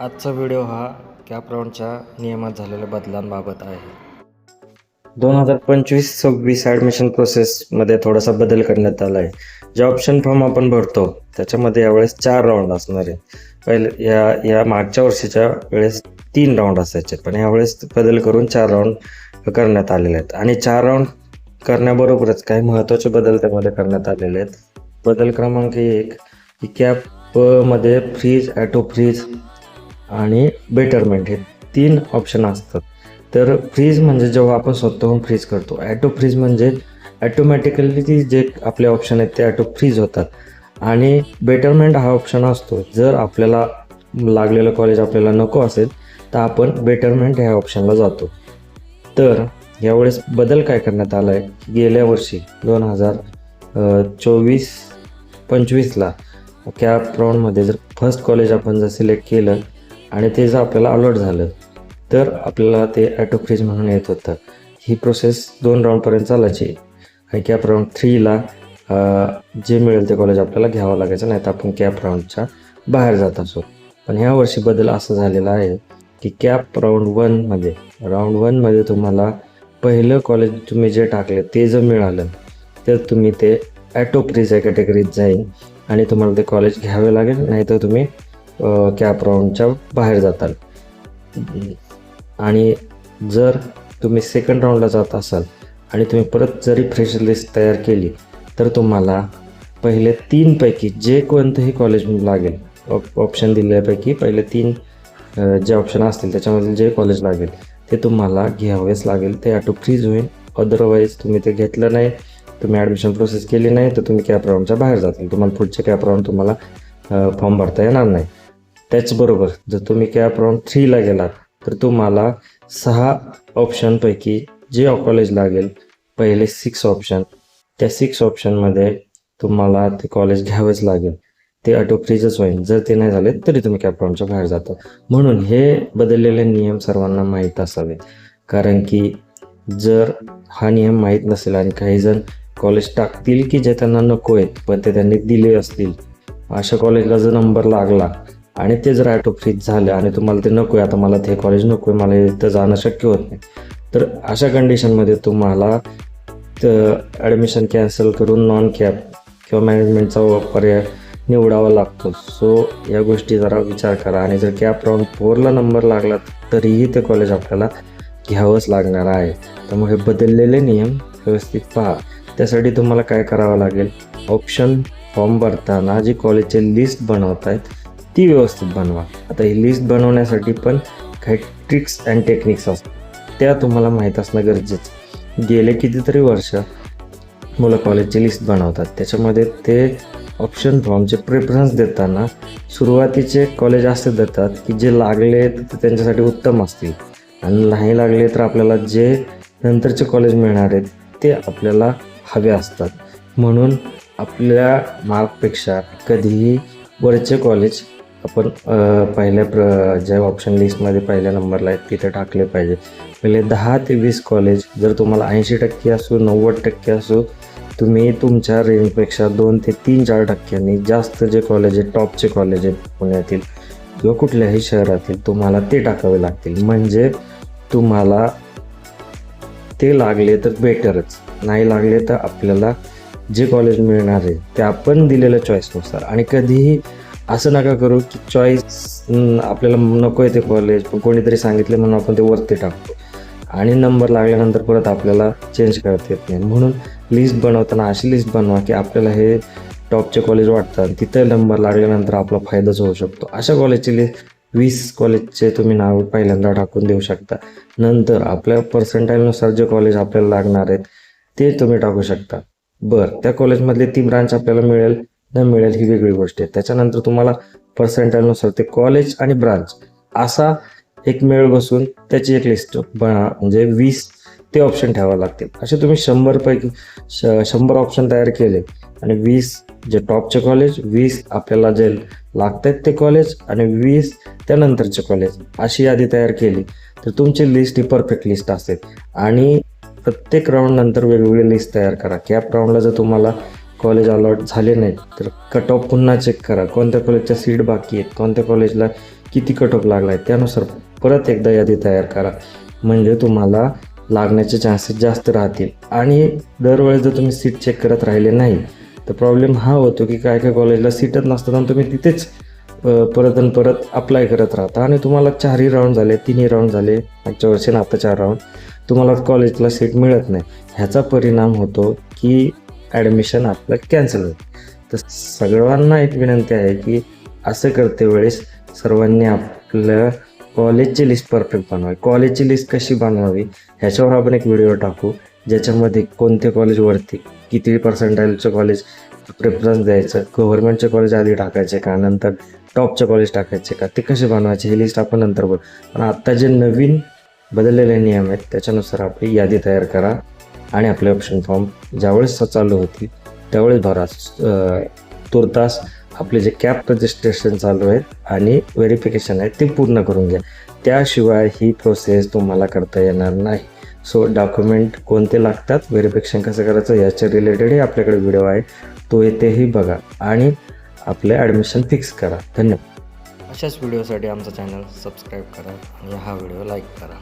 आजचा व्हिडिओ हा कॅप राऊंडच्या नियमात झालेल्या बदलांबाबत आहे. दोन हजार पंचवीस सव्वीस ॲडमिशन प्रोसेसमध्ये थोडासा बदल करण्यात आला आहे जे ऑप्शन फॉर्म आपण भरतो त्याच्यामध्ये यावेळेस चार राऊंड असणार आहे. पहिले या या मागच्या वर्षीच्या वेळेस तीन राऊंड असायचे पण यावेळेस बदल करून चार राऊंड करण्यात आलेले आहेत. आणि चार राऊंड करण्याबरोबरच काही महत्त्वाचे बदल त्यामध्ये करण्यात आलेले आहेत. बदल क्रमांक एक की कॅपमध्ये फ्रीज ॲटो फ्रीज आणि बेटरमेंट हे तीन ऑप्शन असतात. तर फ्रीज म्हणजे जेव्हा आपण स्वतःहून फ्रीज करतो ॲटो फ्रीज म्हणजे ॲटोमॅटिकली जे आपले ऑप्शन आहेत ते ॲटो फ्रीज होतात. आणि बेटरमेंट हा ऑप्शन असतो जर आपल्याला लागलेलं कॉलेज आपल्याला नको असेल तर आपण बेटरमेंट ह्या ऑप्शनला जातो. तर यावेळेस बदल काय करण्यात आला आहे गेल्या वर्षी दोन हजार चोवीस पंचवीसला कॅप राऊंडमध्ये जर फर्स्ट कॉलेज आपण जर सिलेक्ट केलं आणि ते जर आपल्याला अलर्ट झालं तर आपल्याला ते ॲटो फ्रीज म्हणून येत होतं. ही प्रोसेस दोन राऊंडपर्यंत चालायची. आणि कॅप राऊंड थ्रीला जे मिळेल ते कॉलेज आपल्याला घ्यावं लागायचं नाही तर आपण कॅप राऊंडच्या बाहेर जात असो. पण ह्या वर्षी बदल असं झालेला आहे की कॅप राऊंड वनमध्ये राऊंड वनमध्ये तुम्हाला पहिलं कॉलेज तुम्ही जे टाकले ते जर मिळालं तर तुम्ही ते ॲटो फ्रीज या कॅटेगरीत जाईल आणि तुम्हाला ते कॉलेज घ्यावे लागेल नाही तर तुम्ही कॅप राऊंडच्या बाहेर जाताल. आणि जर तुम्ही सेकंड राऊंडला जात असाल आणि तुम्ही परत जरी फ्रेश लिस्ट तयार केली तर तुम्हाला पहिले तीनपैकी जे कोणतंही कॉलेज लागेल ऑप ऑप्शन दिल्यापैकी पहिले तीन जे ऑप्शन असतील त्याच्यामधील जे कॉलेज लागेल ते तुम्हाला घ्यावेच लागेल. ते ॲटो फ्रीज होईल. अदरवाईज तुम्ही ते घेतलं नाही तुम्ही ॲडमिशन प्रोसेस केली नाही तर तुम्ही कॅप राऊंडच्या बाहेर जातील. तुम्हाला पुढचे कॅप राऊंड तुम्हाला फॉर्म भरता येणार नाही. त्याचबरोबर जर तुम्ही कॅप राऊंड थ्रीला गेलात तर तुम्हाला सहा ऑप्शनपैकी जे कॉलेज लागेल पहिले सिक्स ऑप्शन त्या सिक्स ऑप्शनमध्ये तुम्हाला ते कॉलेज घ्यावेच लागेल. ते ऑटो फ्रीजच होईल. जर ते नाही झाले तरी तुम्ही कॅप राऊंडच्या बाहेर जाता. म्हणून हे बदललेले नियम सर्वांना माहीत असावे. कारण की जर हा नियम माहीत नसेल आणि काही जण कॉलेज टाकतील की जे त्यांना नको आहेत पण ते त्यांनी दिले असतील अशा कॉलेजला जर नंबर लागला आणि ते जर ॲटो फ्रीज झालं आणि तुम्हाला ते नको आहे आता मला ते कॉलेज नको आहे मला इथं जाणं शक्य होत नाही. तर अशा कंडिशनमध्ये तुम्हाला ॲडमिशन कॅन्सल करून नॉन कॅप किंवा मॅनेजमेंटचा पर्याय निवडावा लागतो. सो या गोष्टी जरा विचार करा आणि जर कॅप राऊंड फोरला नंबर लागला तरीही ते कॉलेज आपल्याला घ्यावंच लागणार आहे. त्यामुळे हे बदललेले नियम व्यवस्थित पहा. त्यासाठी तुम्हाला काय करावं लागेल? ऑप्शन फॉर्म भरताना जी कॉलेजचे लिस्ट बनवत आहेत ती व्यवस्थित बनवा. आता ही लिस्ट बनवण्यासाठी पण काही ट्रिक्स अँड टेक्निक्स असतात. त्या तुम्हाला माहीत असणं गरजेचं गेले कितीतरी वर्ष मुलं कॉलेजची लिस्ट बनवतात. त्याच्यामध्ये ते ऑप्शन फॉर्मचे प्रेफरन्स देताना सुरुवातीचे कॉलेज असे देतात की जे लागले ते त्यांच्यासाठी उत्तम असतील. आणि नाही लागले तर आपल्याला जे नंतरचे कॉलेज मिळणार आहेत ते आपल्याला हवे असतात. म्हणून आपल्या मार्कपेक्षा कधीही वरचे कॉलेज आपण पहिल्या प्र ज्या ऑप्शन लिस्टमध्ये पहिल्या नंबरला आहेत तिथे टाकले पाहिजे. पहिले दहा ते वीस कॉलेज जर तुम्हाला ऐंशी टक्के असो नव्वद टक्के असो तुम्ही तुमच्या रेंजपेक्षा दोन ते तीन चार टक्क्यांनी जास्त जे कॉलेज आहेत टॉपचे कॉलेज आहेत पुण्यातील किंवा कुठल्याही शहरातील तुम्हाला ते टाकावे लागतील. म्हणजे तुम्हाला ते लागले तर बेटरच नाही लागले तर आपल्याला जे कॉलेज मिळणार आहे ते आपण दिलेल्या चॉईसनुसार आणि कधीही असं नका करू की चॉईस आपल्याला नको आहे ते कॉलेज पण कोणीतरी सांगितले म्हणून आपण ते वरती टाकतो. आणि नंबर लागल्यानंतर परत आपल्याला चेंज करता येत नाही. म्हणून लिस्ट बनवताना अशी लिस्ट बनवा की आपल्याला हे टॉपचे कॉलेज वाटतात. तिथं नंबर लागल्यानंतर आपला फायदाच होऊ शकतो. अशा कॉलेजची लिस्ट वीस कॉलेजचे तुम्ही नाव पहिल्यांदा टाकून देऊ शकता. नंतर आपल्या पर्सेंटाईलनुसार जे कॉलेज आपल्याला लागणार आहेत ते तुम्ही टाकू शकता. बरं त्या कॉलेजमधली ती ब्रांच आपल्याला मिळेल. न मिळेल ही वेगळी गोष्ट आहे. त्याच्यानंतर तुम्हाला पर्सेंटेजनुसार ते कॉलेज आणि ब्रांच असा एक मेळ बसून त्याची एक लिस्ट बना म्हणजे वीस ते ऑप्शन ठेवावे लागतील. असे तुम्ही शंभरपैकी श शंभर ऑप्शन तयार केले आणि वीस जे टॉपचे कॉलेज वीस आपल्याला जे लागत आहेत ते कॉलेज आणि वीस त्यानंतरचे कॉलेज अशी यादी तयार केली तर तुमची लिस्ट ही परफेक्ट लिस्ट असेल. आणि प्रत्येक राऊंड नंतर वेगवेगळी लिस्ट तयार करा. कॅप राऊंडला जर तुम्हाला कॉलेज अलॉट झाले नाहीत तर कट ऑफ पुन्हा चेक करा. कोणत्या कॉलेजच्या सीट बाकी आहेत कोणत्या कॉलेजला किती कट ऑफ लागला आहे त्यानुसार परत एकदा यादी तयार करा. म्हणजे तुम्हाला लागण्याचे चान्सेस जास्त राहतील. आणि दरवेळेस जर तुम्ही सीट चेक करत राहिले नाही तर प्रॉब्लेम हा होतो की काय काय कॉलेजला सीटच नसतात आणि तुम्ही तिथेच परत आणि परत अप्लाय करत राहता. आणि तुम्हाला चारही राऊंड झाले तिन्ही राऊंड झाले मागच्या वर्षी आता चार राऊंड तुम्हाला कॉलेजला सीट मिळत नाही. ह्याचा परिणाम होतो की ॲडमिशन आपलं कॅन्सल होईल. तर सगळ्यांना एक विनंती आहे की असं करते वेळेस सर्वांनी आपलं कॉलेजची लिस्ट परफेक्ट बनवावी. कॉलेजची लिस्ट कशी बनवावी ह्याच्यावर आपण एक व्हिडिओ टाकू ज्याच्यामध्ये कोणते कॉलेजवरती किती पर्सेंटाईलचं कॉलेज प्रेफरन्स द्यायचं गव्हर्नमेंटचे कॉलेज आधी टाकायचे का नंतर टॉपचे कॉलेज टाकायचे का ते कसे बनवायचे ही लिस्ट आपण नंतर बघू. पण आत्ता जे नवीन बदललेले नियम आहेत त्याच्यानुसार आपली यादी तयार करा. आणि आपले ऑप्शन फॉर्म ज्यावेळेस चालू होतील त्यावेळेस भरा. तुर्तास आपले जे कॅप रजिस्ट्रेशन चालू आहेत आणि व्हेरिफिकेशन आहे ते पूर्ण करून घ्या. त्याशिवाय ही प्रोसेस तुम्हाला करता येणार नाही. सो डॉक्युमेंट कोणते लागतात व्हेरिफिकेशन कसं करायचं याच्या रिलेटेडही आपल्याकडे व्हिडिओ आहे. तो येथेही बघा आणि आपले ॲडमिशन फिक्स करा. धन्यवाद. अशाच व्हिडिओसाठी आमचा चॅनल सबस्क्राईब करा आणि हा व्हिडिओ लाईक करा.